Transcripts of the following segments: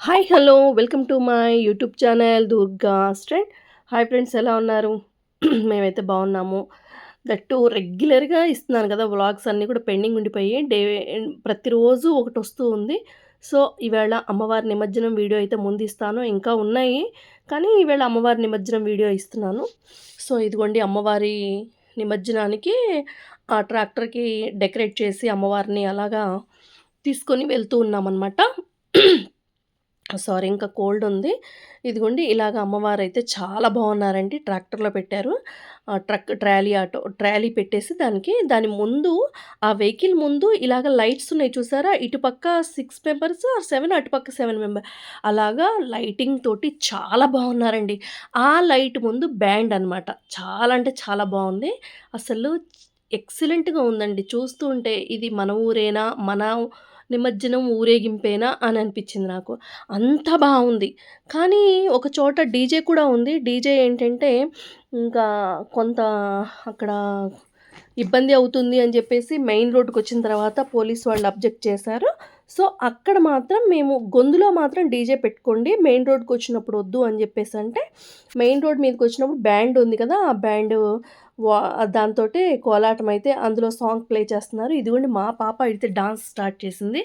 Hi hello. Welcome to my YouTube channel Durga స్ట్రెండ్ hi friends ఎలా ఉన్నారు? మేమైతే బాగున్నాము. దట్టు రెగ్యులర్గా ఇస్తున్నాను కదా వ్లాగ్స్ అన్నీ కూడా పెండింగ్ ఉండిపోయి డే ప్రతిరోజు ఒకటి వస్తూ ఉంది. సో ఈవేళ అమ్మవారి నిమజ్జనం వీడియో అయితే ముందు ఇస్తాను. ఇంకా ఉన్నాయి కానీ ఈవేళ అమ్మవారి నిమజ్జనం వీడియో ఇస్తున్నాను. సో ఇదిగోండి అమ్మవారి నిమజ్జనానికి ఆ ట్రాక్టర్కి డెకరేట్ చేసి అమ్మవారిని అలాగా తీసుకొని వెళ్తూ ఉన్నామన్నమాట. సారీ ఇంకా కోల్డ్ ఉంది. ఇదిగోండి ఇలాగ అమ్మవారు అయితే చాలా బాగున్నారండి. ట్రాక్టర్లో పెట్టారు. ట్రక్ ట్రాలీ ఆటో ట్రాలీ పెట్టేసి దానికి దాని ముందు ఆ వెహికల్ ముందు ఇలాగ లైట్స్ ఉన్నాయి చూసారా? ఇటుపక్క సిక్స్ మెంబర్స్ సెవెన్ అటుపక్క సెవెన్ మెంబర్. అలాగా లైటింగ్ తోటి చాలా బాగున్నారండి. ఆ లైట్ ముందు బ్యాండ్ అనమాట చాలా అంటే చాలా బాగుంది. అసలు ఎక్సలెంట్గా ఉందండి. చూస్తూ ఉంటే ఇది మన ఊరేనా? మన నిమజ్జనం ఊరేగింపేనా అని అనిపించింది నాకు. అంత బాగుంది. కానీ ఒక చోట డీజే కూడా ఉంది. డీజే ఏంటంటే ఇంకా కొంత అక్కడ ఇబ్బంది అవుతుంది అని చెప్పేసి మెయిన్ రోడ్డుకి వచ్చిన తర్వాత పోలీస్ వాళ్ళు అబ్జెక్ట్ చేశారు. సో అక్కడ మాత్రం మేము గొంతులో మాత్రం డీజే పెట్టుకోండి మెయిన్ రోడ్కి వచ్చినప్పుడు వద్దు అని చెప్పేసి అంటే మెయిన్ రోడ్ మీదకి వచ్చినప్పుడు బ్యాండ్ ఉంది కదా ఆ బ్యాండ్ వా దాంతో కోలాటం అయితే అందులో సాంగ్ ప్లే చేస్తున్నారు. ఇదిగోండి మా పాప అయితే డాన్స్ స్టార్ట్ చేసింది.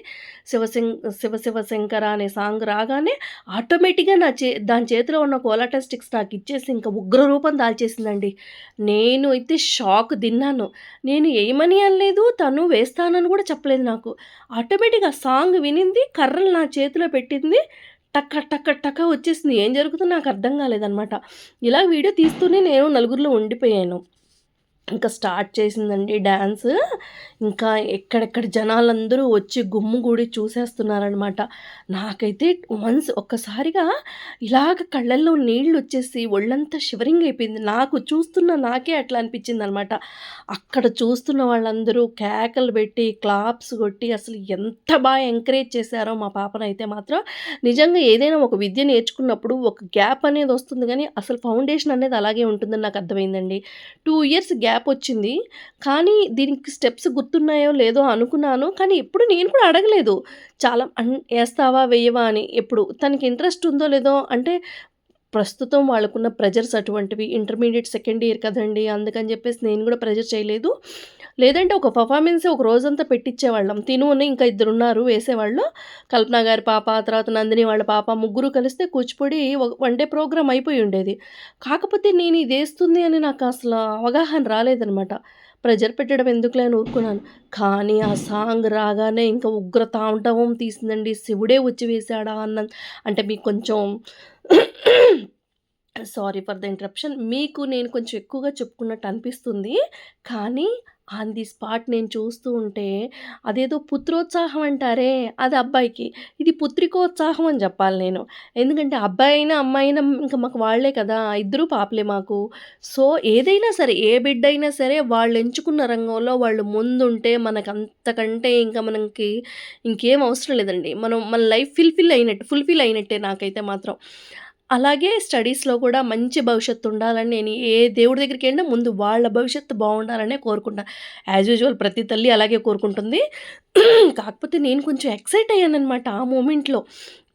శివశం శివ శివ శంకర అనే సాంగ్ రాగానే ఆటోమేటిక్గా నా చే దాని చేతిలో ఉన్న కోలాటం స్టిక్స్ నాకు ఇచ్చేసి ఇంకా ఉగ్ర రూపం దాల్చేసిందండి. నేను అయితే షాక్ తిన్నాను. నేను ఏమని అనలేదు తను వేస్తానని కూడా చెప్పలేదు నాకు. ఆటోమేటిక్గా సాంగ్ వినింది కర్రలు నా చేతిలో పెట్టింది టక్క టక్క టక్క వచ్చేసింది. ఏం జరుగుతుందో నాకు అర్థం కాలేదనమాట ఇలా వీడియో తీస్తూనే నేను నలుగురిలో ఉండిపోయాను. ఇంకా స్టార్ట్ చేసిందండి డ్యాన్స్ ఇంకా ఎక్కడెక్కడ జనాలందరూ వచ్చి గుమ్ముగూడి చూసేస్తున్నారనమాట నాకైతే వన్స్ ఒక్కసారిగా ఇలాగ కళ్ళల్లో నీళ్ళు వచ్చేసి ఒళ్ళంతా షివరింగ్ అయిపోయింది. నాకు చూస్తున్న నాకే అట్లా అనిపించింది అనమాట అక్కడ చూస్తున్న వాళ్ళందరూ కేకలు పెట్టి క్లాప్స్ కొట్టి అసలు ఎంత బాగా ఎంకరేజ్ చేశారో మా పాపనైతే మాత్రం. నిజంగా ఏదైనా ఒక విద్య నేర్చుకున్నప్పుడు ఒక గ్యాప్ అనేది వస్తుంది కానీ అసలు ఫౌండేషన్ అనేది అలాగే ఉంటుందని నాకు అర్థమైందండి. టూ ఇయర్స్ గ్యాప్ యాప్ వచ్చింది. కానీ దీనికి స్టెప్స్ గుర్తున్నాయో లేదో అనుకున్నాను. కానీ ఎప్పుడు నేను కూడా అడగలేదు. చాలా అన్ వేస్తావా వేయవా అని. ఎప్పుడు తనకి ఇంట్రెస్ట్ ఉందో లేదో అంటే ప్రస్తుతం వాళ్ళకున్న ప్రెజర్స్ అటువంటివి ఇంటర్మీడియట్ సెకండ్ ఇయర్ కదండి అందుకని చెప్పేసి నేను కూడా ప్రెజర్ చేయలేదు. లేదంటే ఒక పర్ఫార్మెన్సే ఒక రోజంతా పెట్టించేవాళ్ళం తిను ఇంకా ఇద్దరు ఉన్నారు వేసేవాళ్ళు. కల్పన గారి పాప తర్వాత నందిని వాళ్ళ పాప ముగ్గురు కలిస్తే కూచిపూడి వన్ డే ప్రోగ్రామ్ అయిపోయి ఉండేది. కాకపోతే నేను ఇది వేస్తుంది అని నాకు అసలు అవగాహన రాలేదనమాట ప్రెజర్ పెట్టడం ఎందుకులే అని ఊరుకున్నాను. కానీ ఆ సాంగ్ రాగానే ఇంకా ఉగ్ర తాండవం తీసిందండి. శివుడే వచ్చి వేశాడా అన్న. అంటే మీకు కొంచెం సారీ ఫర్ ద ఇంటరప్షన్ మీకు నేను కొంచెం ఎక్కువగా చెప్పుకున్నట్టు అనిపిస్తుంది. కానీ ఆన్ ది స్పాట్ నేను చూస్తూ ఉంటే అదేదో పుత్రోత్సాహం అంటారే అది అబ్బాయికి. ఇది పుత్రికోత్సాహం అని చెప్పాలి నేను. ఎందుకంటే అబ్బాయి అయినా అమ్మాయి అయినా ఇంకా మాకు వాళ్ళే కదా ఇద్దరు పాపలే మాకు. సో ఏదైనా సరే ఏ బిడ్డ అయినా సరే వాళ్ళు ఎంచుకున్న రంగంలో వాళ్ళు ముందుంటే మనకు అంతకంటే ఇంకా మనకి ఇంకేం అవసరం లేదండి. మనం మన లైఫ్ ఫిల్ఫిల్ అయినట్టు ఫుల్ఫిల్ అయినట్టే నాకైతే మాత్రం. అలాగే స్టడీస్‌లో కూడా మంచి భవిష్యత్తు ఉండాలని నేను ఏ దేవుడి దగ్గరికి వెళ్ళినా ముందు వాళ్ళ భవిష్యత్తు బాగుండాలనే కోరుకుంటా. యాజ్ యూజువల్ ప్రతి తల్లి అలాగే కోరుకుంటుంది. కాకపోతే నేను కొంచెం ఎక్సైట్ అయ్యాననమాట ఆ మూమెంట్‌లో.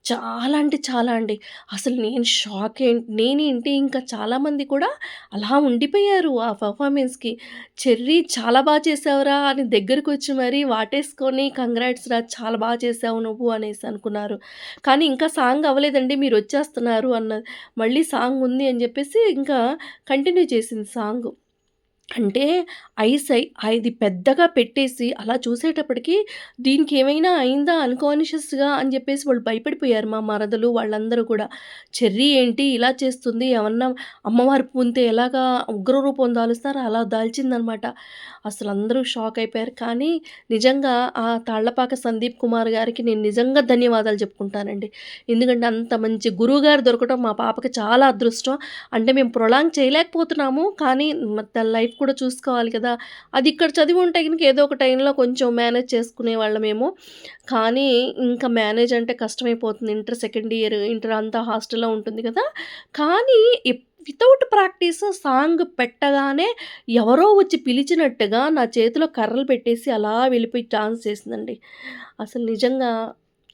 చాలా అంటే చాలా అండి. అసలు నేను షాక్ ఏంటి నేనేంటి ఇంకా చాలామంది కూడా అలా ఉండిపోయారు ఆ పర్ఫార్మెన్స్‌కి. "చెర్రీ చాలా బాగా చేసావురా" అని దగ్గరకు వచ్చి మరీ వాటేసుకొని "కంగ్రాట్స్ రా చాలా బాగా చేసావు నువ్వు" అనేసి అనుకున్నారు. కానీ ఇంకా సాంగ్ అవ్వలేదండి మీరు వచ్చేస్తున్నారు అన్నది. మళ్ళీ సాంగ్ ఉంది అని చెప్పేసి ఇంకా కంటిన్యూ చేసింది సాంగ్ అంటే ఐస్ అది పెద్దగా పెట్టేసి అలా చూసేటప్పటికి దీనికి ఏమైనా అయిందా అన్‌కాన్షియస్‌గా అని చెప్పేసి వాళ్ళు భయపడిపోయారు మా మరదలు వాళ్ళందరూ కూడా. చెర్రీ ఏంటి ఇలా చేస్తుంది ఏమన్నా అమ్మవారి పూనితే ఎలాగా ఉగ్ర రూపం దాలుస్తారో అలా దాల్చిందనమాట. అసలు అందరూ షాక్ అయిపోయారు. కానీ నిజంగా ఆ తాళ్ళపాక సందీప్ కుమార్ గారికి నేను నిజంగా ధన్యవాదాలు చెప్పుకుంటానండి. ఎందుకంటే అంత మంచి గురువుగారు దొరకటం మా పాపకి చాలా అదృష్టం. అంటే మేము ప్రొలాంగ్ చేయలేకపోతున్నాము. కానీ తన లైఫ్ కూడా చూసుకోవాలి కదా! అది ఇక్కడ చదివి ఉంటే కనుక ఏదో ఒక టైంలో కొంచెం మేనేజ్ చేసుకునే వాళ్ళమేమో కానీ ఇంకా మేనేజ్ అంటే కష్టమైపోతుంది. ఇంటర్ సెకండ్ ఇయర్, ఇంటర్ అంతా హాస్టల్‌లో ఉంటుంది కదా! కానీ వితౌట్ ప్రాక్టీస్ సాంగ్ పెట్టగానే ఎవరో వచ్చి పిలిచినట్టుగా నా చేతిలో కర్రలు పెట్టేసి అలా వెళ్ళిపోయి డాన్స్ చేసిందండి. అసలు నిజంగా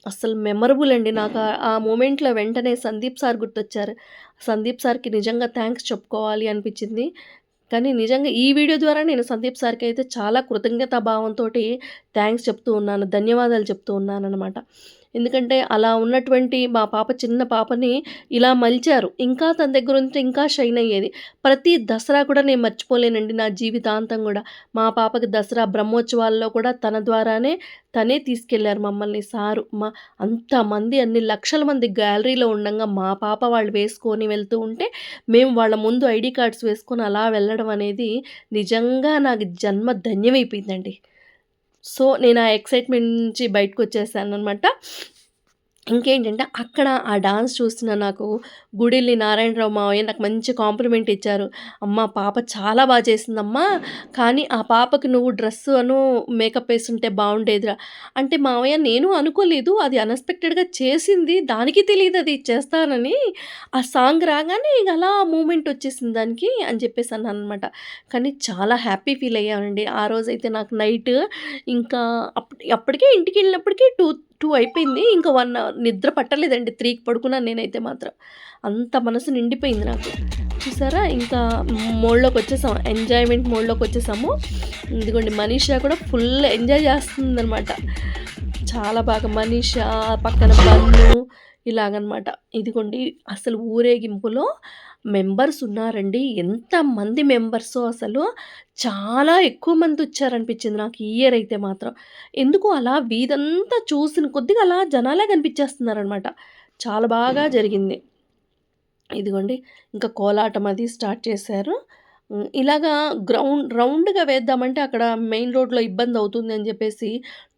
అసలు మెమరబుల్ అండి. నాకు ఆ మూమెంట్‌లో వెంటనే సందీప్ సార్ గుర్తొచ్చారు. సందీప్ సార్‌కి నిజంగా థ్యాంక్స్ చెప్పుకోవాలి అనిపించింది. కానీ నిజంగా ఈ వీడియో ద్వారా నేను సందీప్ సార్కి అయితే చాలా కృతజ్ఞతా థ్యాంక్స్ చెప్తూ ఉన్నాను. ధన్యవాదాలు చెప్తూ ఉన్నాననమాట. ఎందుకంటే అలా ఉన్నటువంటి మా పాప చిన్న పాపని ఇలా మలిచారు. ఇంకా తన దగ్గర ఉంటే ఇంకా షైన్ అయ్యేది. ప్రతి దసరా కూడా నేను మర్చిపోలేనండి నా జీవితాంతం కూడా మా పాపకి దసరా బ్రహ్మోత్సవాల్లో కూడా తన ద్వారానే తనే తీసుకెళ్ళారు మమ్మల్ని సారు. మా అంతమంది అన్ని లక్షల మంది గ్యాలరీలో ఉండంగా మా పాప వాళ్ళు వేసుకొని వెళ్తూ ఉంటే, మేము వాళ్ళ ముందు ఐడి కార్డ్స్ వేసుకొని అలా వెళ్ళడం అనేది నిజంగా నాకు జన్మ ధన్యమైపోయిందండి. సో, నేను ఆ ఎక్సైట్‌మెంట్ నుంచి బయటకొచ్చేసాననమాట. ఇంకేంటంటే అక్కడ ఆ డాన్స్ చూస్తున్న నాకు గుడిల్లి నారాయణరావు మావయ్య నాకు మంచి కాంప్లిమెంట్ ఇచ్చారు. "అమ్మ పాప చాలా బాగా చేసిందమ్మా. కానీ ఆ పాపకు నువ్వు డ్రెస్ అను మేకప్ ఏసుంటే బాగుండేదిరా అంటే మావయ్య నేను అనుకోలేదు. అది అన్‌ఎక్స్‌పెక్టెడ్‌గా చేసింది. దానికి తెలియదు అది చేస్తానని. ఆ సాంగ్ రాగానే ఇక అలా మూమెంట్ వచ్చేసింది దానికి అని చెప్పేసి అన్నాను అనమాట కానీ చాలా హ్యాపీ ఫీల్ అయ్యానండి. ఆ రోజైతే నాకు నైట్ ఇంకా అప్ అప్పటికే ఇంటికెళ్ళినప్పటికి 2, టూ అయిపోయింది. ఇంకా వన్ అవర్ నిద్ర పట్టలేదండి. త్రీకి పడుకున్నాను నేనైతే మాత్రం. అంత మనసు నిండిపోయింది నాకు. చూసారా ఇంకా మోడ్లోకి వచ్చేసాం ఎంజాయ్‌మెంట్ మోడ్లోకి వచ్చేసాము ఇదిగోండి మనీషా కూడా ఫుల్ ఎంజాయ్ చేస్తుందనమాట. చాలా బాగా మనీషా, పక్కన బన్ను ఇలాగనమాట. ఇదిగోండి అసలు ఊరేగింపులో మెంబర్స్ ఉన్నారండి. ఎంతమంది మెంబర్స్ అసలు. చాలా ఎక్కువ మంది వచ్చారనిపించింది నాకు ఈ ఇయర్ అయితే మాత్రం. ఎందుకు అలా వీధంతా చూసిన కొద్దిగా అలా జనాలే కనిపించేస్తున్నారనమాట. చాలా బాగా జరిగింది. ఇదిగోండి ఇంకా కోలాటం అది స్టార్ట్ చేశారు. ఇలాగా గ్రౌండ్ రౌండ్‌గా వేద్దామంటే అక్కడ మెయిన్ రోడ్‌లో ఇబ్బందవుతుంది అని చెప్పేసి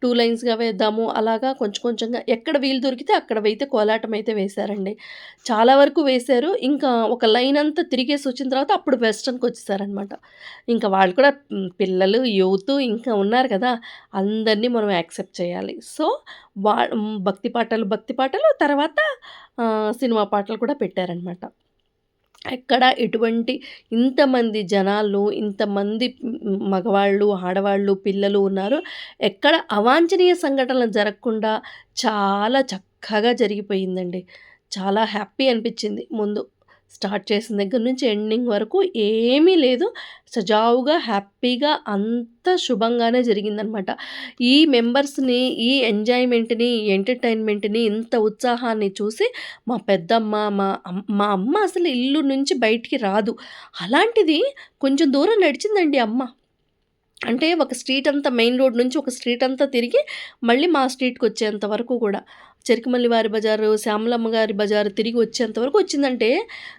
టూ లైన్స్‌గా వేద్దాము. అలాగా కొంచెం కొంచెంగా ఎక్కడ వీలు దొరికితే అక్కడ అయితే కోలాటం అయితే వేశారండి. చాలా వరకు వేశారు. ఇంకా ఒక లైన్ అంతా తిరిగేసి వచ్చిన తర్వాత అప్పుడు వెస్టర్న్‌కొచ్చేసారనమాట. ఇంకా వాళ్ళు కూడా పిల్లలు, యూత్ ఇంకా ఉన్నారు కదా! అందరిని మనం యాక్సెప్ట్ చేయాలి. సో, వా భక్తి పాటలు, భక్తి పాటలు తర్వాత సినిమా పాటలు కూడా పెట్టారనమాట. ఎక్కడ ఎటువంటి ఇంతమంది జనాలు, ఇంతమంది మగవాళ్ళు, ఆడవాళ్ళు, పిల్లలు ఉన్నారు. ఎక్కడ అవాంఛనీయ సంఘటనలు జరగకుండా చాలా చక్కగా జరిగిపోయిందండి. చాలా హ్యాపీ అనిపించింది ముందు. స్టార్ట్ చేసిన దగ్గర నుంచి ఎండింగ్ వరకు ఏమీ లేదు. సజావుగా, హ్యాపీగా అంత శుభంగానే జరిగిందనమాట. ఈ మెంబర్స్‌ని, ఈ ఎంజాయ్‌మెంట్‌ని, ఎంటర్‌టైన్‌మెంట్‌ని, ఇంత ఉత్సాహాన్ని చూసి మా పెద్దమ్మ, మా అమ్ మా అమ్మ అసలు ఇల్లు నుంచి బయటికి రాదు. అలాంటిది కొంచెం దూరం నడిచిందండి అమ్మ. అంటే ఒక స్ట్రీట్ అంతా మెయిన్ రోడ్ నుంచి ఒక స్ట్రీట్ అంతా తిరిగి మళ్ళీ మా స్ట్రీట్‌కొచ్చేంత వరకు కూడా చెరుకుమల్లి వారి బజారు, శ్యామలమ్మ గారి బజారు తిరిగి వచ్చేంత వరకు వచ్చిందంటే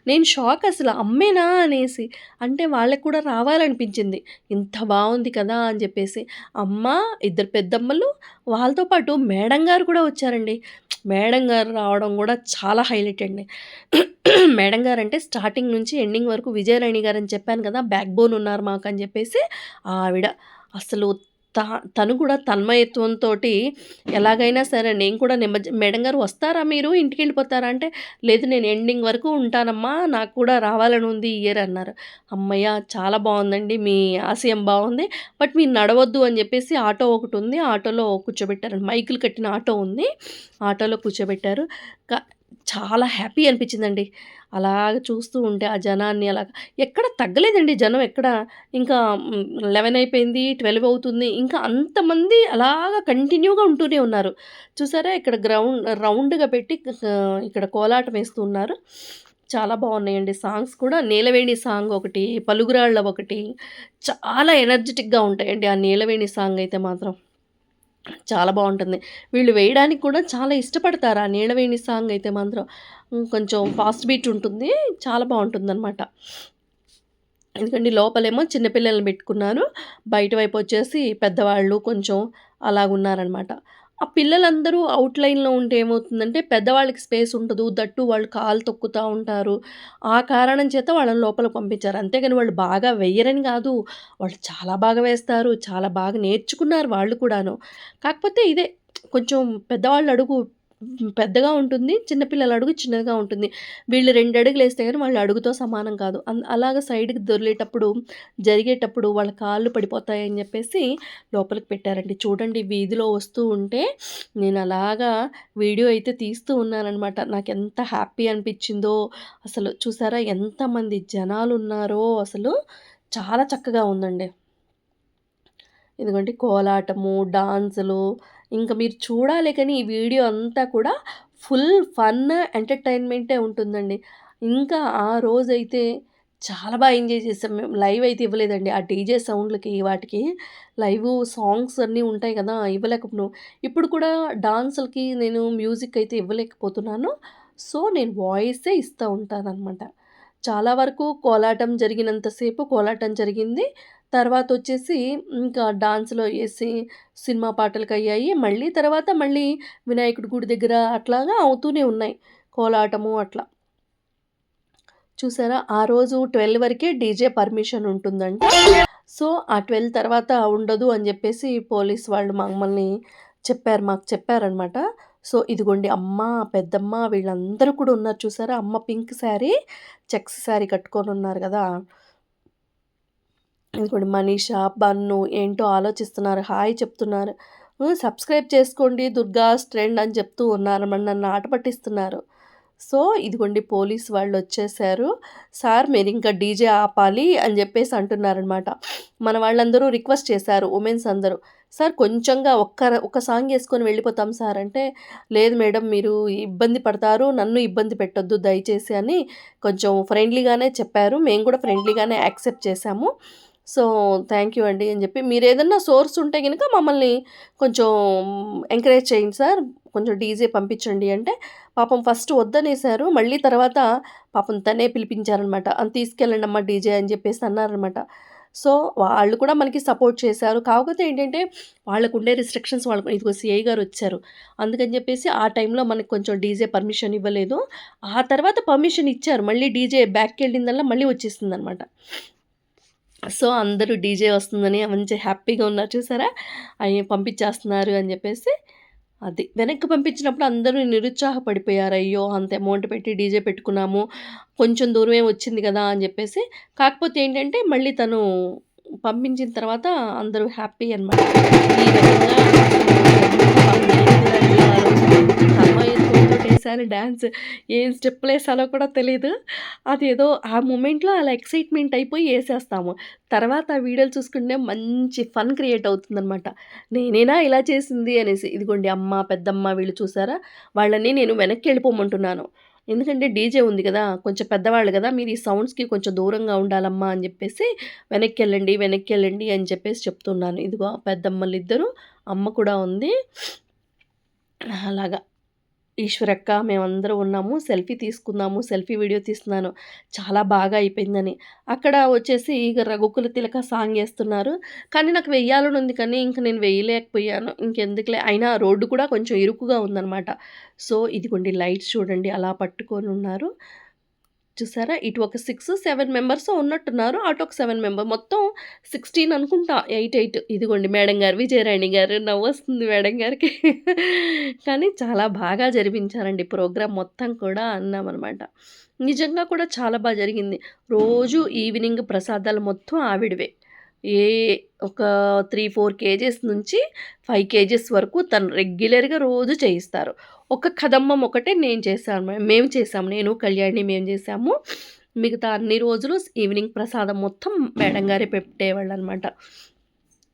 నేను షాక్ అసలు అమ్మేనా అనేసి. అంటే వాళ్ళకి కూడా రావాలనిపించింది. ఇంత బాగుంది కదా! అని చెప్పేసి. అమ్మ, ఇద్దరు పెద్దమ్మలు, వాళ్ళతో పాటు మేడం గారు కూడా వచ్చారండి. మేడం గారు రావడం కూడా చాలా హైలైట్ అండి. మేడం గారు అంటే స్టార్టింగ్ నుంచి ఎండింగ్ వరకు విజయరాణి గారని చెప్పాను కదా! బ్యాక్ బోన్ ఉన్నారు మాకు అని చెప్పేసి ఆవిడ అసలు తా తను కూడా తన్మయత్వంతోటి ఎలాగైనా సరే నేను కూడా నిమజ్జ మేడం గారు వస్తారా మీరు? ఇంటికెళ్ళిపోతారా? అంటే లేదు నేను ఎండింగ్ వరకు ఉంటానమ్మా. నాకు కూడా రావాలని ఉంది ఇయర్ అన్నారు. అమ్మయ్య చాలా బాగుందండి మీ ఆశయం బాగుంది బట్ మీరు నడవద్దు అని చెప్పేసి ఆటో ఒకటి ఉంది ఆటోలో కూర్చోబెట్టారు. మైకులు కట్టిన ఆటో ఉంది. ఆటోలో కూర్చోబెట్టారు. చాలా హ్యాపీ అనిపించిందండి. అలాగ చూస్తూ ఉంటే ఆ జనాన్ని అలాగా ఎక్కడ తగ్గలేదండి జనం ఎక్కడ. ఇంకా లెవెన్ అయిపోయింది, 12 అవుతుంది. ఇంకా అంతమంది అలాగా కంటిన్యూగా ఉంటూనే ఉన్నారు. చూసారా ఇక్కడ గ్రౌండ్ రౌండ్‌గా పెట్టి ఇక్కడ కోలాటం వేస్తూ ఉన్నారు. చాలా బాగున్నాయండి సాంగ్స్ కూడా. నీలవేణి సాంగ్ ఒకటి, పలుగురాళ్ళ ఒకటి చాలా ఎనర్జిటిక్‌గా ఉంటాయండి. ఆ నీలవేణి సాంగ్ అయితే మాత్రం. చాలా బాగుంటుంది వీళ్ళు వేయడానికి కూడా చాలా ఇష్టపడతారు. ఆ నీలవేణి సాంగ్ అయితే మాత్రం. కొంచెం ఫాస్ట్ బీట్ ఉంటుంది. చాలా బాగుంటుంది అనమాట ఎందుకంటే లోపలేమో చిన్నపిల్లల్ని పెట్టుకున్నారు. బయట వైపు వచ్చేసి పెద్దవాళ్ళు కొంచెం అలాగున్నారనమాట. ఆ పిల్లలందరూ అవుట్లైన్లో ఉంటే ఏమవుతుందంటే పెద్దవాళ్ళకి స్పేస్ ఉండదు. దట్టు వాళ్ళు కాలు తొక్కుతూ ఉంటారు. ఆ కారణం చేత వాళ్ళని లోపల పంపించారు. అంతేగాని వాళ్ళు బాగా వెయ్యరని కాదు వాళ్ళు చాలా బాగా వేస్తారు. చాలా బాగా నేర్చుకున్నారు వాళ్ళు కూడాను. కాకపోతే ఇదే కొంచెం పెద్దవాళ్ళు అడుగు పెద్దగా ఉంటుంది చిన్నపిల్లల అడుగు చిన్నగా ఉంటుంది. వీళ్ళు రెండు అడుగులు వేస్తే కానీ వాళ్ళ అడుగుతో సమానం కాదు. అలాగ సైడ్కి దొరిలేటప్పుడు జరిగేటప్పుడు వాళ్ళ కాళ్ళు పడిపోతాయని చెప్పేసి లోపలికి పెట్టారండి. చూడండి వీధిలో వస్తూ ఉంటే నేను అలాగా వీడియో అయితే తీస్తూ ఉన్నానమాట నాకు ఎంత హ్యాపీ అనిపించిందో. అసలు చూసారా ఎంతమంది జనాలు ఉన్నారో అసలు. చాలా చక్కగా ఉందండి. ఎందుకంటే కోలాటము డాన్సులు ఇంకా మీరు చూడాలి కానీ ఈ వీడియో అంతా కూడా ఫుల్ ఫన్ ఎంటర్టైన్మెంటే ఉంటుందండి. ఇంకా ఆ రోజైతే చాలా బాగా ఎంజాయ్ చేసాం మేము. లైవ్ అయితే ఇవ్వలేదండి. ఆ డీజే సౌండ్లకి వాటికి లైవ్ సాంగ్స్ అన్నీ ఉంటాయి కదా ఇవ్వలేకపోను ఇప్పుడు కూడా డాన్సులకి నేను మ్యూజిక్ అయితే ఇవ్వలేకపోతున్నాను. సో నేను వాయిసే ఇస్తూ ఉంటాను అనమాట చాలా వరకు కోలాటం జరిగినంతసేపు కోలాటం జరిగింది. తర్వాత వచ్చేసి ఇంకా డాన్స్‌లో వేసి సినిమా పాటలకయ్యాయి. మళ్ళీ తర్వాత మళ్ళీ వినాయకుడి గుడి దగ్గర అట్లాగా అవుతూనే ఉన్నాయి. కోలాటము అట్లా. చూసారా? ఆ రోజు 12 వరకే డీజే పర్మిషన్ ఉంటుందంట. సో, ఆ 12 తర్వాత ఉండదు అని చెప్పేసి పోలీస్ వాళ్ళు మమ్మల్ని చెప్పారు. మాకు చెప్పారనమాట. సో, ఇదిగోండి అమ్మ, పెద్దమ్మ వీళ్ళందరూ కూడా ఉన్నారు చూసారా? అమ్మ పింక్ శారీ, చెక్స్ శారీ కట్టుకొని ఉన్నారు కదా ఇంకోటి మనీషా, బన్ను ఏంటో ఆలోచిస్తున్నారు. హాయ్ చెప్తున్నారు. సబ్స్క్రైబ్ చేసుకోండి దుర్గాస్ ట్రెండ్ అని చెప్తూ ఉన్నారు మన నన్ను ఆట పట్టిస్తున్నారు. సో, ఇదిగోండి పోలీస్ వాళ్ళు వచ్చేసారు సార్ మీరు ఇంకా డీజే ఆపాలి అని చెప్పేసి అంటున్నారనమాట. మన వాళ్ళందరూ రిక్వెస్ట్ చేశారు ఉమెన్స్ అందరూ. సార్ కొంచెంగా ఒక్క ఒక సాంగ్ వేసుకొని వెళ్ళిపోతాం సార్ అంటే, లేదు మేడం మీరు ఇబ్బంది పడతారు. నన్ను ఇబ్బంది పెట్టొద్దు దయచేసి అని కొంచెం ఫ్రెండ్లీగానే చెప్పారు. మేము కూడా ఫ్రెండ్లీగానే యాక్సెప్ట్ చేశాము. సో, థ్యాంక్ యూ అండి అని చెప్పి మీరు ఏదన్నా సోర్స్ ఉంటే కనుక మమ్మల్ని కొంచెం ఎంకరేజ్ చేయండి సార్. కొంచెం డీజే పంపించండి అంటే, పాపం ఫస్ట్ వద్దనేసారు. మళ్ళీ తర్వాత పాపం తనే పిలిపించారనమాట. "అని తీసుకెళ్ళండమ్మా డీజే" అని చెప్పేసి అన్నారనమాట. సో, వాళ్ళు కూడా మనకి సపోర్ట్ చేశారు. కాకపోతే ఏంటంటే, వాళ్ళకు ఉండే రిస్ట్రిక్షన్స్ వాళ్ళకు ఇదిగో సిఐ గారు వచ్చారు అందుకని చెప్పేసి ఆ టైంలో మనకు కొంచెం డీజే పర్మిషన్ ఇవ్వలేదు. ఆ తర్వాత పర్మిషన్ ఇచ్చారు. మళ్ళీ డీజే బ్యాక్కి వెళ్ళిందల్లా మళ్ళీ వచ్చేసిందనమాట. సో, అందరూ డీజే వస్తుందని మంచి హ్యాపీగా ఉన్నారు చూసారా? అవి పంపించేస్తున్నారు అని చెప్పేసి అది. వెనక్కి పంపించినప్పుడు అందరూ నిరుత్సాహపడిపోయారు. అయ్యో! అంత అమౌంట్ పెట్టి డీజే పెట్టుకున్నాము. కొంచెం దూరమే వచ్చింది కదా అని చెప్పేసి కాకపోతే ఏంటంటే, మళ్ళీ తను పంపించిన తర్వాత అందరూ హ్యాపీ అనమాట. ఈ రకంగా వేశాను డ్యాన్స్ ఏం స్టెప్పులేసాలో కూడా తెలీదు. అదేదో ఆ మూమెంట్‌లో అలా ఎక్సైట్‌మెంట్ అయిపోయి వేసేస్తాము తర్వాత ఆ వీడియోలు చూసుకుంటే మంచి ఫన్ క్రియేట్ అవుతుందనమాట. నేనేనా ఇలా చేసింది అనేసి. ఇదిగోండి అమ్మ, పెద్దమ్మ వీళ్ళు చూసారా? వాళ్ళని నేను వెనక్కి వెళ్ళిపోమంటున్నాను ఎందుకంటే డీజే ఉంది కదా కొంచెం పెద్దవాళ్ళు కదా మీరు ఈ సౌండ్స్‌కి కొంచెం దూరంగా ఉండాలమ్మా అని చెప్పేసి వెనక్కి వెళ్ళండి వెనక్కి వెళ్ళండి అని చెప్పేసి చెప్తున్నాను. ఇదిగో పెద్దమ్మలిద్దరూ, అమ్మ కూడా ఉంది. అలాగా. ఈశ్వరక్క మేమందరం ఉన్నాము. సెల్ఫీ తీసుకుందాము. సెల్ఫీ వీడియో తీస్తున్నాను. చాలా బాగా అయిపోయిందని. అక్కడ వచ్చేసి ఇగ 'రఘుకుల తిలక' సాంగ్ వేస్తున్నారు కానీ నాకు వెయ్యాలని ఉంది కానీ ఇంక నేను వేయలేకపోయాను. ఇంకెందుకులే అయినా రోడ్డు కూడా కొంచెం ఇరుకుగా ఉందనమాట. సో, ఇదిగోండి లైట్స్ చూడండి అలా పట్టుకొని ఉన్నారు చూసారా? ఇటు ఒక సిక్స్ సెవెన్ మెంబర్స్ ఉన్నట్టున్నారు. అటు ఒక సెవెన్ మెంబర్ మొత్తం 16 అనుకుంటా. 8, 8 ఇదిగోండి మేడం గారు, విజయరాణి గారు నవ్వొస్తుంది మేడం గారికి. కానీ చాలా బాగా జరిపించారండి ప్రోగ్రామ్ మొత్తం కూడా అన్నామనమాట. నిజంగా కూడా చాలా బాగా జరిగింది. రోజు ఈవినింగ్ ప్రసాదాలు మొత్తం ఆవిడవే. ఏ ఒక త్రీ ఫోర్ కేజెస్ నుంచి ఫైవ్ కేజీస్ వరకు తను రెగ్యులర్‌గా రోజు చేయిస్తారు. ఒక కదమ్మం ఒకటే నేను చేశాను. మేము చేసాము. నేను, కళ్యాణి మేము చేసాము. మిగతా అన్ని రోజులు ఈవినింగ్ ప్రసాదం మొత్తం మేడం గారే పెట్టేవాళ్ళనమాట.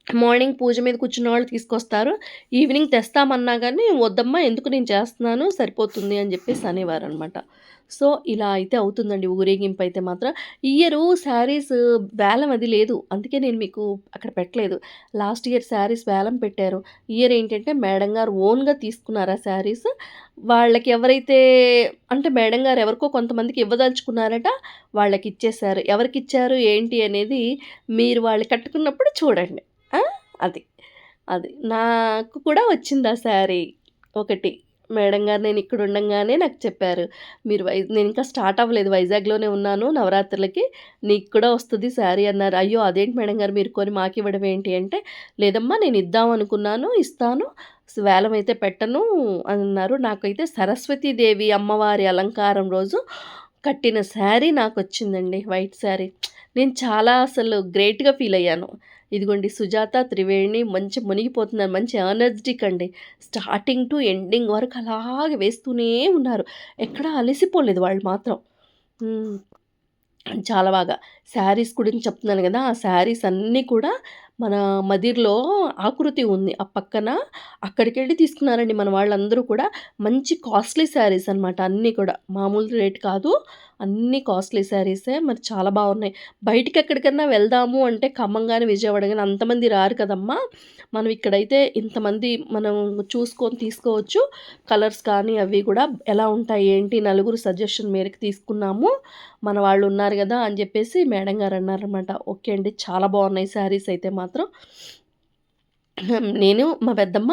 మార్నింగ్ పూజ మీద కూర్చున్న వాళ్ళు తీసుకొస్తారు. ఈవినింగ్ తెస్తామన్నా కానీ "వద్దమ్మా ఎందుకు నేను చేస్తున్నాను సరిపోతుంది" అని చెప్పేసి అనేవారు అనమాట సో, ఇలా అయితే అవుతుందండి ఊరేగింపు అయితే మాత్రం. ఇయరు శారీస్ వేలం అది లేదు. అందుకే నేను మీకు అక్కడ పెట్టలేదు. లాస్ట్ ఇయర్ శారీస్ వేలం పెట్టారు. ఇయర్ ఏంటంటే మేడం గారు ఓన్‌గా తీసుకున్నారు ఆ శారీస్. వాళ్ళకి ఎవరైతే అంటే మేడం గారు ఎవరికో కొంతమందికి ఇవ్వదలుచుకున్నారట. వాళ్ళకిచ్చేసారు ఎవరికి ఇచ్చారు ఏంటి అనేది మీరు వాళ్ళు కట్టుకున్నప్పుడు చూడండి. అది. అది. నాకు కూడా వచ్చింది ఆ శారీ ఒకటి. మేడం గారు నేను ఇక్కడ ఉండంగానే నాకు చెప్పారు. మీరు వై ఇంకా స్టార్ట్ అవ్వలేదు. వైజాగ్‌లోనే ఉన్నాను నవరాత్రులకి. నీకు కూడా వస్తుంది శారీ అన్నారు. అయ్యో! అదేంటి మేడం గారు మీరు కొని మాకు ఇవ్వడం ఏంటి అంటే, లేదమ్మా నేను ఇద్దాం అనుకున్నాను. ఇస్తాను. వేలం అయితే పెట్టను అన్నారు నాకైతే సరస్వతీదేవి అమ్మవారి అలంకారం రోజు కట్టిన శారీ నాకు వచ్చిందండి వైట్ శారీ నేను చాలా అసలు గ్రేట్గా ఫీల్ అయ్యాను ఇదిగోండి సుజాత త్రివేణి మంచి మునిగిపోతున్నారు మంచి ఎనర్జెటిక్ అండి స్టార్టింగ్ టు ఎండింగ్ వరకు అలాగే వేస్తూనే ఉన్నారు. ఎక్కడా అలసిపోలేదు వాళ్ళు మాత్రం. చాలా బాగా. శారీస్ గురించి చెప్తున్నాను కదా ఆ శారీస్ అన్నీ కూడా మన మదిర్లో ఆకృతి ఉంది. ఆ పక్కన అక్కడికి వెళ్ళి తీసుకున్నారండి మన వాళ్ళందరూ కూడా. మంచి కాస్ట్లీ శారీస్ అనమాట అన్నీ కూడా. మామూలు రేట్ కాదు. అన్నీ కాస్ట్లీ శారీసే మరి చాలా బాగున్నాయి. బయటికి ఎక్కడికన్నా వెళ్దాము అంటే ఖమ్మం కానీ విజయవాడ కానీ అంతమంది రారు కదమ్మా. మనం ఇక్కడైతే ఇంతమంది మనం చూసుకొని తీసుకోవచ్చు. కలర్స్ కానీ అవి కూడా ఎలా ఉంటాయి ఏంటి నలుగురు సజెషన్ మేరకు తీసుకున్నాము. మన వాళ్ళు ఉన్నారు కదా అని చెప్పేసి మేడం గారు అన్నారనమాట ఓకే అండి చాలా బాగున్నాయి శారీస్ అయితే మాత్రం. నేను మా పెద్దమ్మ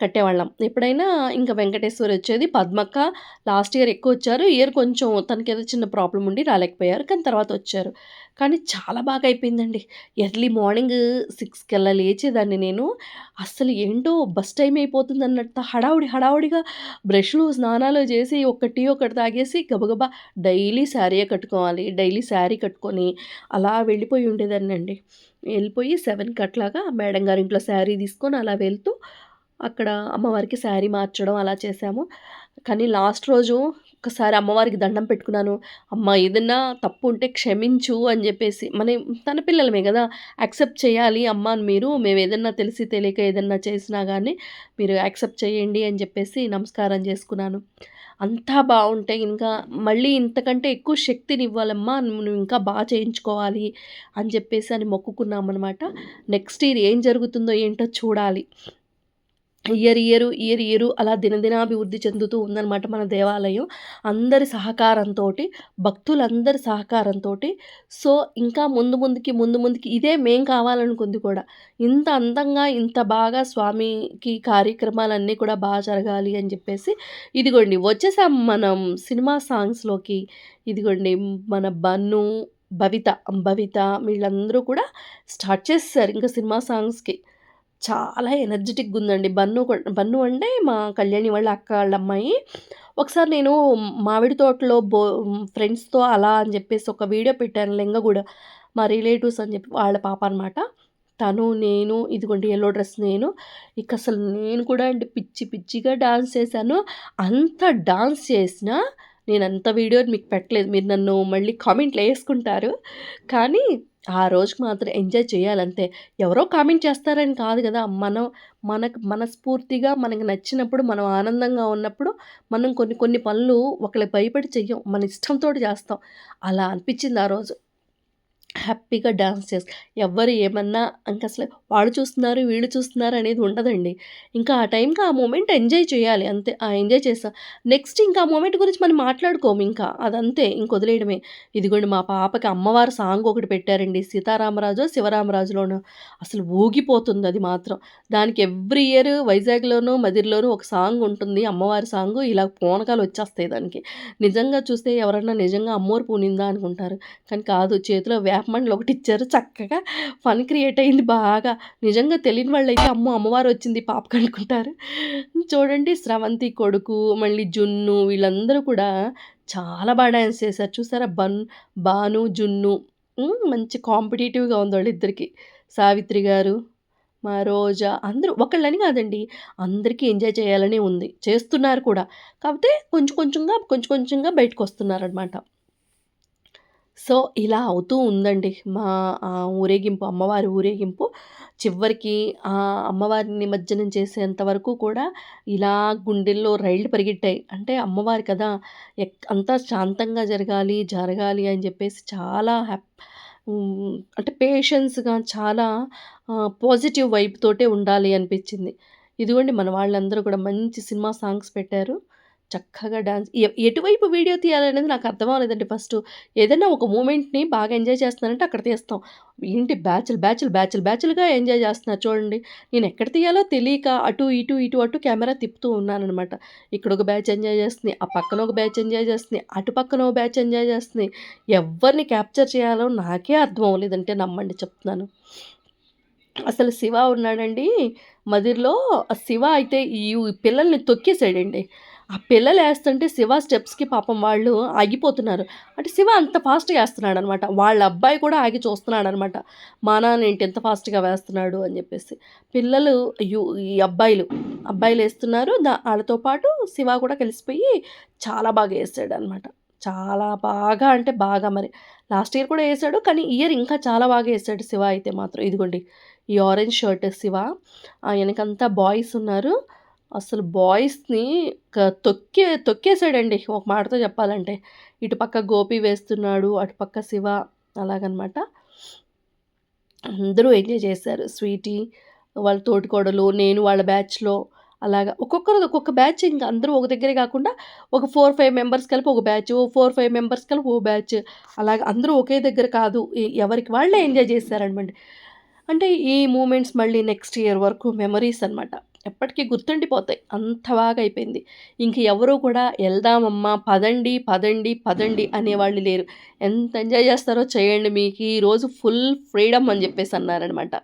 కట్టేవాళ్ళం. ఎప్పుడైనా ఇంకా వెంకటేశ్వరి వచ్చేది పద్మక్క లాస్ట్ ఇయర్ ఎక్కువ వచ్చారు. ఇయర్ కొంచెం తనకి ఏదో చిన్న ప్రాబ్లం ఉండి రాలేకపోయారు. కానీ తర్వాత వచ్చారు. కానీ చాలా బాగా అయిపోయిందండి. ఎర్లీ మార్నింగ్ సిక్స్కి అలా లేచేదాన్ని నేను. అస్సలు ఏంటో బస్ టైం అయిపోతుంది అన్నట్టు హడావుడి హడావుడిగా బ్రష్లు స్నానాలు చేసి ఒక టీ ఒకటి తాగేసి గబగబా డైలీ శారీయే కట్టుకోవాలి. డైలీ శారీ కట్టుకొని అలా వెళ్ళిపోయి ఉండేదాన్ని అండి వెళ్ళిపోయి సెవెన్కి అట్లాగా మేడం గారి ఇంట్లో శారీ తీసుకొని అలా వెళ్తూ అక్కడ అమ్మవారికి శారీ మార్చడం అలా చేశాము. కానీ లాస్ట్ రోజు ఒకసారి అమ్మవారికి దండం పెట్టుకున్నాను. అమ్మ ఏదన్నా తప్పు ఉంటే క్షమించు అని చెప్పేసి. మన తన పిల్లలమే కదా యాక్సెప్ట్ చేయాలి అమ్మ అని మీరు. మేము ఏదన్నా తెలిసి తెలియక ఏదన్నా చేసినా కానీ మీరు యాక్సెప్ట్ చేయండి అని చెప్పేసి నమస్కారం చేసుకున్నాను. అంతా బాగుంటే ఇంకా మళ్ళీ ఇంతకంటే ఎక్కువ శక్తిని ఇవ్వాలమ్మా నువ్వు ఇంకా బాగా చేయించుకోవాలి అని చెప్పేసి అని మొక్కుకున్నామన్నమాట. నెక్స్ట్ ఇయర్ ఏం జరుగుతుందో ఏంటో చూడాలి. ఇయర్ ఇయరు ఇయర్ ఇయరు అలా దినదినాభివృద్ధి చెందుతూ ఉందన్నమాట మన దేవాలయం. అందరి సహకారంతో భక్తులందరి సహకారంతో సో ఇంకా ముందు ముందుకి ముందు ముందుకి ఇదే మేం కావాలనుకుంది కూడా. ఇంత అందంగా ఇంత బాగా స్వామికి కార్యక్రమాలన్నీ కూడా బాగా జరగాలి అని చెప్పేసి ఇదిగోండి వచ్చేసాం మనం సినిమా సాంగ్స్లోకి. ఇదిగోండి మన బన్ను భవిత భవిత వీళ్ళందరూ కూడా స్టార్ట్ చేస్తారు ఇంకా సినిమా సాంగ్స్కి. చాలా ఎనర్జెటిక్గా ఉందండి బన్ను బన్ను అంటే మా కళ్యాణి వాళ్ళ అక్క వాళ్ళ అమ్మాయి ఒకసారి నేను మామిడి తోటలో బో ఫ్రెండ్స్తో అలా అని చెప్పేసి ఒక వీడియో పెట్టాను లెంగగూడ మా రిలేటివ్స్ అని చెప్పి వాళ్ళ పాప అనమాట తను నేను ఇదిగోండి ఎల్లో డ్రెస్ నేను. ఇక అసలు నేను కూడా అండి పిచ్చి పిచ్చిగా డాన్స్ చేశాను. అంత డాన్స్ చేసినా నేను అంత వీడియో మీకు పెట్టలేదు. మీరు నన్ను మళ్ళీ కామెంట్లు వేసుకుంటారు కానీ ఆ రోజుకి మాత్రం ఎంజాయ్ చేయాలంతే. ఎవరో కామెంట్ చేస్తారని కాదు కదా. మనం మనకు మనస్ఫూర్తిగా మనకు నచ్చినప్పుడు మనం ఆనందంగా ఉన్నప్పుడు మనం కొన్ని కొన్ని పనులు ఒకరికి భయపడి చెయ్యం. మన ఇష్టంతో చేస్తాం. అలా అనిపించింది ఆ రోజు. హ్యాపీగా డాన్స్ చేసి ఎవ్వరు ఏమన్నా ఇంకా అసలు వాళ్ళు చూస్తున్నారు వీళ్ళు చూస్తున్నారు అనేది ఉండదండి. ఇంకా ఆ టైంకి ఆ మూమెంట్ ఎంజాయ్ చేయాలి అంతే ఆ ఎంజాయ్ చేస్తాం నెక్స్ట్ ఇంకా ఆ మూమెంట్ గురించి మనం మాట్లాడుకోము ఇంకా అదంతే ఇంక వదిలేయడమే. ఇదిగోండి మా పాపకి అమ్మవారి సాంగ్ ఒకటి పెట్టారండి సీతారామరాజు శివరామరాజులోనూ. అసలు ఊగిపోతుంది అది మాత్రం. దానికి ఎవ్రీ ఇయర్ వైజాగ్లోనూ మదిరిలోనూ ఒక సాంగ్ ఉంటుంది అమ్మవారి సాంగ్ ఇలా పోనకాలు వచ్చేస్తాయి దానికి. నిజంగా చూస్తే ఎవరన్నా నిజంగా అమ్మోరు పూనిందా అనుకుంటారు. కానీ కాదు చేతిలో వేపమండలు ఒకటి ఇచ్చారు. చక్కగా ఫన్ క్రియేట్ అయింది బాగా. నిజంగా తెలియని వాళ్ళైతే అమ్మ అమ్మవారు వచ్చింది పాప కనుకుంటారు చూడండి స్రవంతి కొడుకు మళ్ళీ జున్ను వీళ్ళందరూ కూడా చాలా బాగా డ్యాన్స్ చేశారు. చూసారా బన్ బాను జున్ను. మంచి కాంపిటేటివ్గా ఉంది వాళ్ళిద్దరికి. సావిత్రి గారు మా రోజా అందరూ ఒకళ్ళని కాదండి అందరికీ ఎంజాయ్ చేయాలని ఉంది. చేస్తున్నారు కూడా. కాకపోతే కొంచెం కొంచెంగా కొంచెం కొంచెంగా బయటకు వస్తున్నారనమాట సో ఇలా అవుతూ ఉందండి. మా ఊరేగింపు అమ్మవారి ఊరేగింపు. చివరికి ఆ అమ్మవారిని నిమజ్జనం చేసేంత వరకు కూడా ఇలా గుండెల్లో రైళ్ళు పరిగెట్టాయి. అంటే అమ్మవారి కదా ఎక్ అంతా శాంతంగా జరగాలి జరగాలి అని చెప్పేసి చాలా హ్యాప్ అంటే పేషెన్స్గా చాలా పాజిటివ్ వైపు తోటే ఉండాలి అనిపించింది. ఇదిగోండి మన వాళ్ళందరూ కూడా మంచి సినిమా సాంగ్స్ పెట్టారు. చక్కగా డాన్స్ ఎ ఎటువైపు వీడియో తీయాలనేది నాకు అర్థం అవ్వలేదండి ఫస్ట్ ఏదైనా ఒక మూమెంట్‌ని బాగా ఎంజాయ్ చేస్తున్నానంటే అక్కడ తీస్తాం. ఏంటి బ్యాచ్లు బ్యాచ్లు బ్యాచ్లు బ్యాచ్లుగా ఎంజాయ్ చేస్తున్నారు చూడండి. నేను ఎక్కడ తీయాలో తెలియక అటు, ఇటు, ఇటు, అటు కెమెరా తిప్పుతూ ఉన్నాననమాట. ఇక్కడొక బ్యాచ్ ఎంజాయ్ చేస్తుంది. ఆ పక్కన ఒక బ్యాచ్ ఎంజాయ్ చేస్తుంది. అటు పక్కన ఒక బ్యాచ్ ఎంజాయ్ చేస్తుంది. ఎవరిని క్యాప్చర్ చేయాలో నాకే అర్థం అవ్వలేదంటే నమ్మండి చెప్తున్నాను. అసలు శివ ఉన్నాడండి. మదిర్లో శివ అయితే ఈ పిల్లల్ని తొక్కేసాడండి ఆ పిల్లలు వేస్తుంటే శివ స్టెప్స్కి పాపం వాళ్ళు ఆగిపోతున్నారు. అంటే శివ అంత ఫాస్ట్గా వేస్తున్నాడు అనమాట వాళ్ళ అబ్బాయి కూడా ఆగి చూస్తున్నాడు అనమాట మా నాన్న ఏంటి ఎంత ఫాస్ట్గా వేస్తున్నాడు అని చెప్పేసి. పిల్లలు అయ్యో ఈ అబ్బాయిలు అబ్బాయిలు వేస్తున్నారు. దా వాళ్ళతో పాటు శివ కూడా కలిసిపోయి చాలా బాగా వేసాడు అనమాట చాలా బాగా అంటే బాగా మరి. లాస్ట్ ఇయర్ కూడా వేసాడు కానీ ఇయర్ ఇంకా చాలా బాగా వేసాడు శివ అయితే మాత్రం. ఇదిగోండి ఈ ఆరెంజ్ షర్ట్ శివ. ఆ వెనకంతా బాయ్స్ ఉన్నారు. అసలు బాయ్స్ని తొక్కే తొక్కేసాడండి ఒక మాటతో చెప్పాలంటే. ఇటు పక్క గోపి వేస్తున్నాడు అటు పక్క శివ అలాగనమాట. అందరూ ఎంజాయ్ చేశారు. స్వీటీ వాళ్ళ తోటికోడలు నేను వాళ్ళ బ్యాచ్లో అలాగా ఒక్కొక్కరు ఒక్కొక్క బ్యాచ్ ఇంకా అందరూ ఒక దగ్గరే కాకుండా ఒక ఫోర్ ఫైవ్ మెంబర్స్ కలిపి ఒక బ్యాచ్ ఓ ఫోర్ ఫైవ్ మెంబర్స్ కలిపి ఓ బ్యాచ్ అలాగ అందరూ ఒకే దగ్గర కాదు. ఎవరికి వాళ్ళే ఎంజాయ్ చేశారనమాట. అంటే ఈ మూమెంట్స్ మళ్ళీ నెక్స్ట్ ఇయర్ వరకు మెమరీస్ అనమాట. ఎప్పటికీ గుర్తుండిపోతాయి. అంత బాగా అయిపోయింది. ఇంక ఎవరు కూడా వెళ్దామమ్మా పదండి పదండి పదండి అనేవాళ్ళు లేరు. ఎంత ఎంజాయ్ చేస్తారో చేయండి మీకు ఈరోజు ఫుల్ ఫ్రీడమ్ అని చెప్పేసి అన్నారనమాట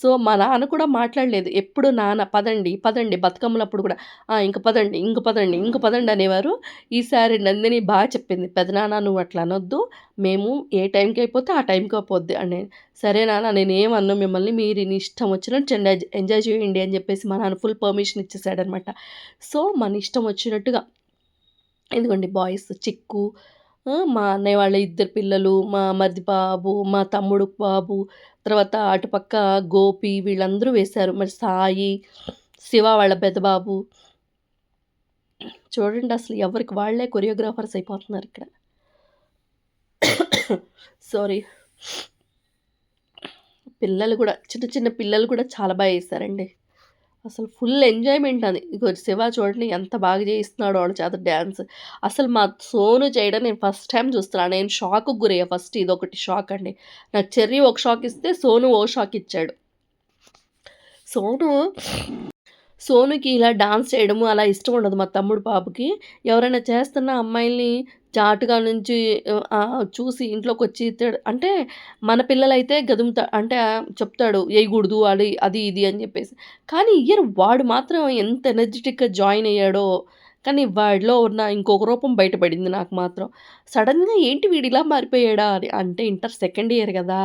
సో మా నాన్న కూడా మాట్లాడలేదు. ఎప్పుడు నాన్న పదండి పదండి బతుకమ్మలప్పుడు కూడా ఇంక పదండి ఇంక పదండి ఇంక పదండి అనేవారు. ఈసారి నందిని బాగా చెప్పింది పెదనాన్న నువ్వు అట్లా అనొద్దు. మేము ఏ టైంకి అయిపోతే ఆ టైంకి అయిపోద్ది అని. సరే నాన్న నేను ఏమన్నా మిమ్మల్ని మీరు నీ ఇష్టం వచ్చినట్టు ఎంజాయ్ ఎంజాయ్ చేయండి అని చెప్పేసి మా నాన్న ఫుల్ పర్మిషన్ ఇచ్చేసాడనమాట. సో మన ఇష్టం వచ్చినట్టుగా ఎందుకండి బాయ్స్ చిక్కు మా అన్నయ్య వాళ్ళ ఇద్దరు పిల్లలు మా మరిది బాబు మా తమ్ముడు బాబు తర్వాత అటుపక్క గోపి వీళ్ళందరూ వేశారు. మరి సాయి శివ వాళ్ళ పెద్ద బాబు చూడండి అసలు ఎవరికి వాళ్ళే కొరియోగ్రాఫర్స్ అయిపోతున్నారు ఇక్కడ. సారీ. పిల్లలు కూడా చిన్న చిన్న పిల్లలు కూడా చాలా బాగా వేశారండి. అసలు ఫుల్ ఎంజాయ్మెంట్ అది. ఇక శివ చూడండి ఎంత బాగా చేయిస్తున్నాడు వాళ్ళ చేత డ్యాన్స్. అసలు మా సోను చేయడం నేను ఫస్ట్ టైం చూస్తున్నాను నేను షాక్కి గురయ్యా ఫస్ట్ ఇది ఒకటి షాక్ అండి. నాకు చెర్రీ ఒక షాక్ ఇస్తే సోను ఓ షాక్ ఇచ్చాడు. సోను సోనుకి ఇలా డాన్స్ చేయడము అలా ఇష్టం ఉండదు మా తమ్ముడు బాబుకి ఎవరైనా చేస్తున్న అమ్మాయిల్ని చాటుగా నుంచి చూసి ఇంట్లోకి వచ్చి అంటే మన పిల్లలైతే గదుముతా అంటే చెప్తాడు వేయకూడదు అది అది ఇది అని చెప్పేసి. కానీ ఇయర్ వాడు మాత్రం ఎంత ఎనర్జెటిక్గా జాయిన్ అయ్యాడో కానీ వాడిలో ఉన్న ఇంకొక రూపం బయటపడింది నాకు మాత్రం. సడన్గా ఏంటి వీడిలా మారిపోయాడా అని అంటే ఇంటర్ సెకండ్ ఇయర్ కదా.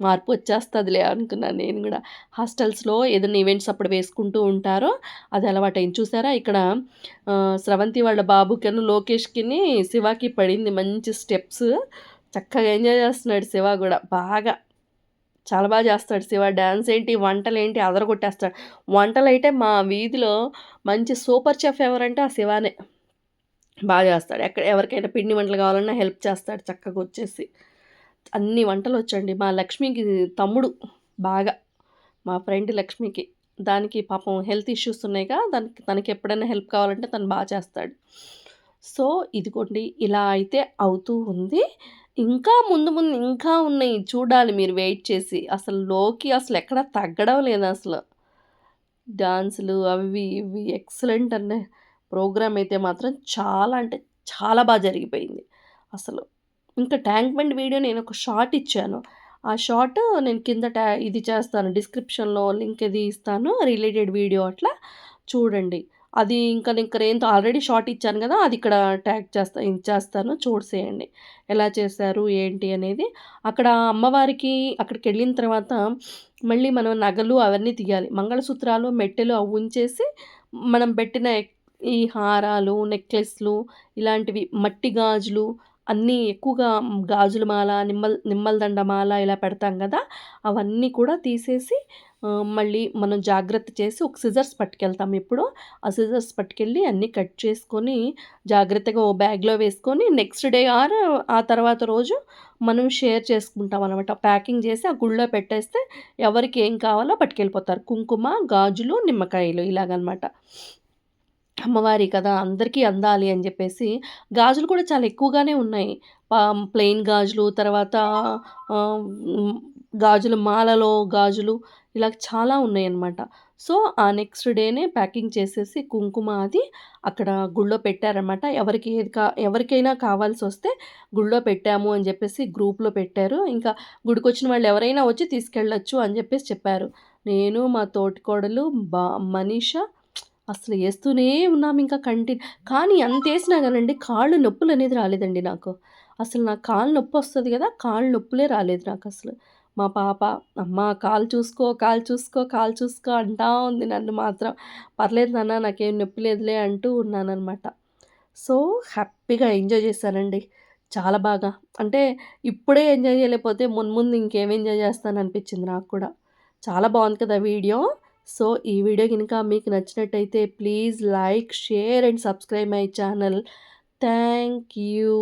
మార్పు వచ్చేస్తుందిలే అనుకున్నాను నేను కూడా. హాస్టల్స్లో ఏదైనా ఈవెంట్స్ అప్పుడు వేసుకుంటూ ఉంటారో అది అలవాటైంది. చూసారా ఇక్కడ స్రవంతి వాళ్ళ బాబుకను లోకేష్కిని శివాకి పడింది మంచి స్టెప్స్. చక్కగా ఎంజాయ్ చేస్తున్నాడు శివ కూడా బాగా. చాలా బాగా చేస్తాడు శివ. డ్యాన్స్ ఏంటి వంటలు ఏంటి అదరగొట్టేస్తాడు. వంటలు అయితే మా వీధిలో మంచి సూపర్ చెఫ్ ఎవరంటే ఆ శివానే. బాగా చేస్తాడు. ఎక్కడ ఎవరికైనా పిండి వంటలు కావాలన్నా హెల్ప్ చేస్తాడు చక్కగా వచ్చేసి. అన్ని వంటలు వచ్చండి. మా లక్ష్మికి తమ్ముడు బాగా. మా ఫ్రెండ్ లక్ష్మికి. దానికి పాపం హెల్త్ ఇష్యూస్ ఉన్నాయిగా దానికి తనకి ఎప్పుడైనా హెల్ప్ కావాలంటే తను బాగా చేస్తాడు. సో ఇదిగోండి ఇలా అయితే అవుతూ ఉంది. ఇంకా ముందు ముందు ఇంకా ఉన్నాయి. చూడాలి మీరు వెయిట్ చేసి. అసలు లోకి అసలు ఎక్కడ తగ్గడం లేదు అసలు. డాన్సులు అవి ఇవి ఎక్సలెంట్ అనే ప్రోగ్రామ్ అయితే మాత్రం చాలా అంటే చాలా బాగా జరిగిపోయింది. అసలు ఇంకా ట్యాంక్ బండ్ వీడియో నేను ఒక షార్ట్ ఇచ్చాను. ఆ షార్ట్ నేను కింద ట్యా ఇది చేస్తాను డిస్క్రిప్షన్లో లింక్ ఇది ఇస్తాను రిలేటెడ్ వీడియో అట్లా చూడండి. అది ఇంకా నేను ఇంకా ఏంతో ఆల్రెడీ షార్ట్ ఇచ్చాను కదా అది ఇక్కడ ట్యాగ్ చేస్తా ఇచ్చేస్తాను చూసేయండి. ఎలా చేశారు ఏంటి అనేది. అక్కడ అమ్మవారికి అక్కడికి వెళ్ళిన తర్వాత మళ్ళీ మనం నగలు అవన్నీ తీయాలి. మంగళసూత్రాలు మెట్టెలు అవి ఉంచేసి మనం పెట్టిన ఈ హారాలు నెక్లెస్లు ఇలాంటివి మట్టి గాజులు అన్నీ ఎక్కువగా గాజుల మాల నిమ్మల్ నిమ్మల దండ మాల ఇలా పెడతాం కదా అవన్నీ కూడా తీసేసి మళ్ళీ మనం జాగ్రత్త చేసి ఒక సిజర్స్ పట్టుకెళ్తాం ఇప్పుడు ఆ సిజర్స్ పట్టుకెళ్ళి అన్నీ కట్ చేసుకొని జాగ్రత్తగా ఓ బ్యాగ్లో వేసుకొని నెక్స్ట్ డే ఆర్ ఆ తర్వాత రోజు మనం షేర్ చేసుకుంటాం అనమాట ప్యాకింగ్ చేసి ఆ గుళ్ళో పెట్టేస్తే ఎవరికి ఏం కావాలో పట్టుకెళ్ళిపోతారు. కుంకుమ గాజులు నిమ్మకాయలు ఇలాగనమాట. అమ్మవారి కదా! అందరికీ అందాలి అని చెప్పేసి గాజులు కూడా చాలా ఎక్కువగానే ఉన్నాయి. ప్లెయిన్ గాజులు తర్వాత గాజులు గాజుల మాలలో గాజులు ఇలా చాలా ఉన్నాయన్నమాట. సో ఆ నెక్స్ట్ డేనే ప్యాకింగ్ చేసేసి కుంకుమ అది అక్కడ గుళ్ళో పెట్టారనమాట ఎవరికి ఏది కా ఎవరికైనా కావాల్సి వస్తే గుళ్ళో పెట్టాము అని చెప్పేసి గ్రూప్లో పెట్టారు. ఇంకా గుడికి వచ్చిన వాళ్ళు ఎవరైనా వచ్చి తీసుకెళ్ళొచ్చు అని చెప్పేసి చెప్పారు. నేను మా తోటికోడలు బా మనీష అసలు వేస్తూనే ఉన్నాము ఇంకా కంటిన్యూ కానీ అంతేసినా కానండి కాళ్ళు నొప్పులు అనేది రాలేదండి నాకు. అసలు నాకు కాళ్ళు నొప్పి వస్తుంది కదా కాళ్ళు నొప్పులే రాలేదు నాకు అసలు. మా పాప అమ్మ కాలు చూసుకో కాలు చూసుకో కాలు చూసుకో అంటా ఉంది నన్ను మాత్రం. పర్లేదు నాన్న నాకేం నొప్పి లేదులే అంటూ ఉన్నానన్నమాట. సో హ్యాపీగా ఎంజాయ్ చేశానండి. చాలా బాగా. అంటే ఇప్పుడే ఎంజాయ్ చేయలేకపోతే మున్ముందు ఇంకేం ఎంజాయ్ చేస్తాను అనిపించింది నాకు కూడా. చాలా బాగుంది కదా వీడియో. సో ఈ వీడియో కనుక మీకు నచ్చినట్టయితే please like share and subscribe my channel. Thank you